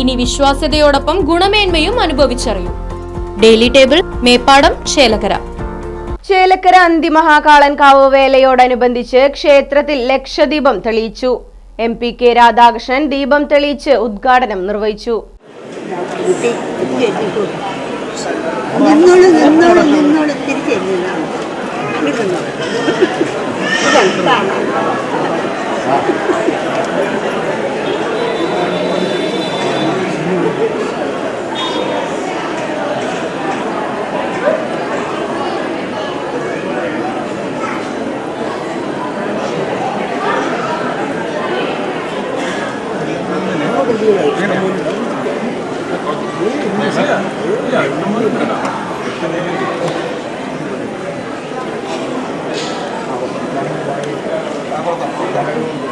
ഇനി വിശ്വാസ്യതയോടൊപ്പം ഗുണമേന്മയും അനുഭവിച്ചറിയും. Daily table Meppadam Chelakkara. Chelakkara Anthimahakalankavu വേലയോടനുബന്ധിച്ച് ക്ഷേത്രത്തിൽ ലക്ഷദീപം തെളിയിച്ചു. എം പി കെ രാധാകൃഷ്ണൻ ദീപം തെളിയിച്ച് ഉദ്ഘാടനം നിർവഹിച്ചു. നിന്നോളൂ നിന്നോളൂ നിന്നോളൂ തിരിച്ചെല്ലുന്നു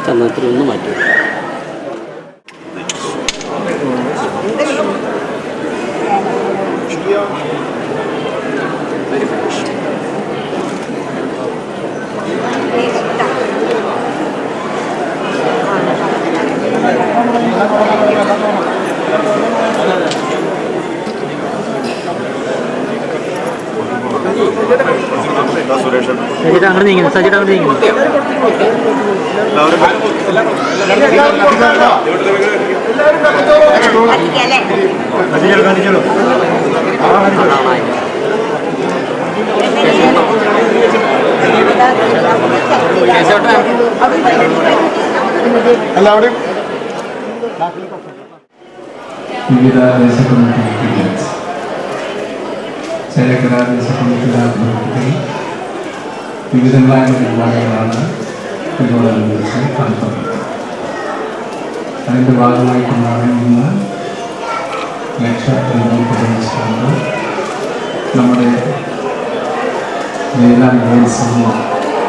ചന്ദനത്തിൽ ഒന്ന് മാറ്റി. സജിട്ട് അങ്ങനെ നീങ്ങുന്നു സജിത അങ്ങനെ നീങ്ങുന്നു. എല്ലാവരും വിവിധ ദേശകമ്മിറ്റി ചേലക്കര ദേശകമ്മിറ്റിയുടെ ആഭിമുഖ്യത്തിൽ വിവിധങ്ങളായ പരിപാടികളാണ് ഇതിനോടനുബന്ധിച്ച് നടത്തുന്നത് അതിന്റെ ഭാഗമായിക്കൊണ്ടാണ് ഇന്ന് ലക്ഷ പ്രദേശിച്ചുകൊണ്ട് നമ്മുടെ വേല മഹോത്സവം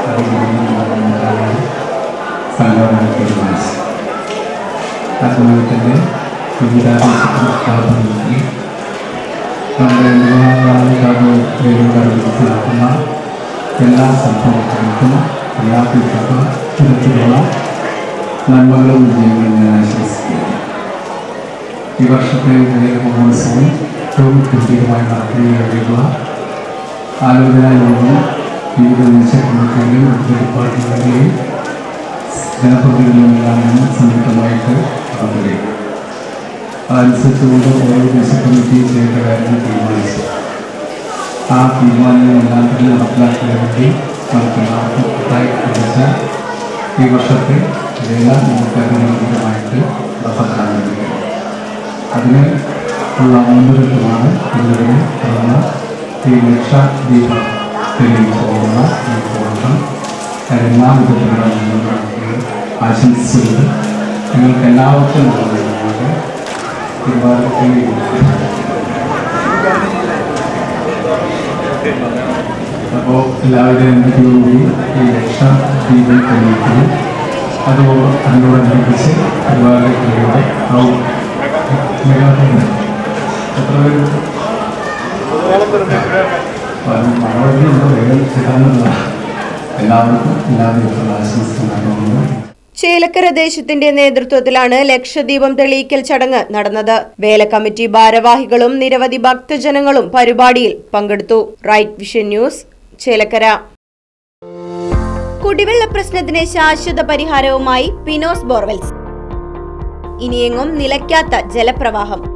അറിയിക്കുന്നതിന് സംഘടന തീരുമാനിച്ചത് അതുപോലെ തന്നെ വിവിധ സ്ഥാപനങ്ങളിൽ നമ്മുടെ എല്ലാ സംഭവങ്ങൾക്കും എല്ലാ വിധ തരത്തിലുള്ള നന്മകളും വിജയങ്ങളും ഞാൻ ആശംസിക്കുന്നു ഈ വർഷത്തെ വിജയ മഹോത്സവം ഏറ്റവും ഗംഭീരമായി നടത്തുന്നതിനുള്ള ആലോചന യോഗം വിവിധ നിശ്ചയങ്ങളുടെയും മറ്റു ഡിപ്പാർട്ട്മെന്റുകളെയും ജനപ്രതിനിധികളെല്ലാം സംയുക്തമായിട്ട് നടത്തുകയും അതനുസരിച്ചുകൊണ്ട് ഓരോ ദേശ കമ്മിറ്റി ചെയ്യേണ്ട കാര്യങ്ങൾ തീരുമാനിച്ചു ആ തീരുമാനങ്ങളെല്ലാം തന്നെ നടപ്പിലാക്കാൻ വേണ്ടി നമുക്ക് എല്ലാവർക്കും ഒത്തായി ലഭിച്ച ഈ വർഷത്തെ വേല നമുക്ക് അനുകൂലമായിട്ട് നടത്താൻ വേണ്ടി അതിന് ഉള്ള മുൻനിർത്തമാണ് ഇതുവരെ നടന്ന ഈ ലക്ഷ ദീപം തെളിയിച്ചു പോകുന്ന ഈ പോരാട്ടം എല്ലാ വിധത്തിലുള്ള ആശംസിച്ചുകൊണ്ട് നിങ്ങൾക്ക് എല്ലാവർക്കും നല്ലതാണ് അപ്പോൾ എല്ലാവരുടെയും എന്തൊക്കെയോടുകൂടി ഈ രക്ഷ ദീപം തെളിയിക്കുന്നു. അതോ അതിനോടനുബന്ധിച്ച് ഒരുപാട് കളിയുടെ എത്ര പേര്? മഴവെള്ളം വേഗം ചെയ്യാനുള്ള എല്ലാവർക്കും എല്ലാവരും ആശംസിക്കുന്നു ചേലക്കര ദേശത്തിന്റെ നേതൃത്വത്തിലാണ് ലക്ഷദീപം തെളിയിക്കൽ ചടങ്ങ് നടന്നത്. വേല കമ്മിറ്റി ഭാരവാഹികളും നിരവധി ഭക്തജനങ്ങളും പരിപാടിയിൽ പങ്കെടുത്തു. Right vision news Chelakkara. കുടിവെള്ള പ്രശ്നത്തിന് ശാശ്വത പരിഹാരവുമായി പിനോസ് ബോർവെൽസ്. ഇനിയെങ്ങും നിലയ്ക്കാത്ത ജലപ്രവാഹം.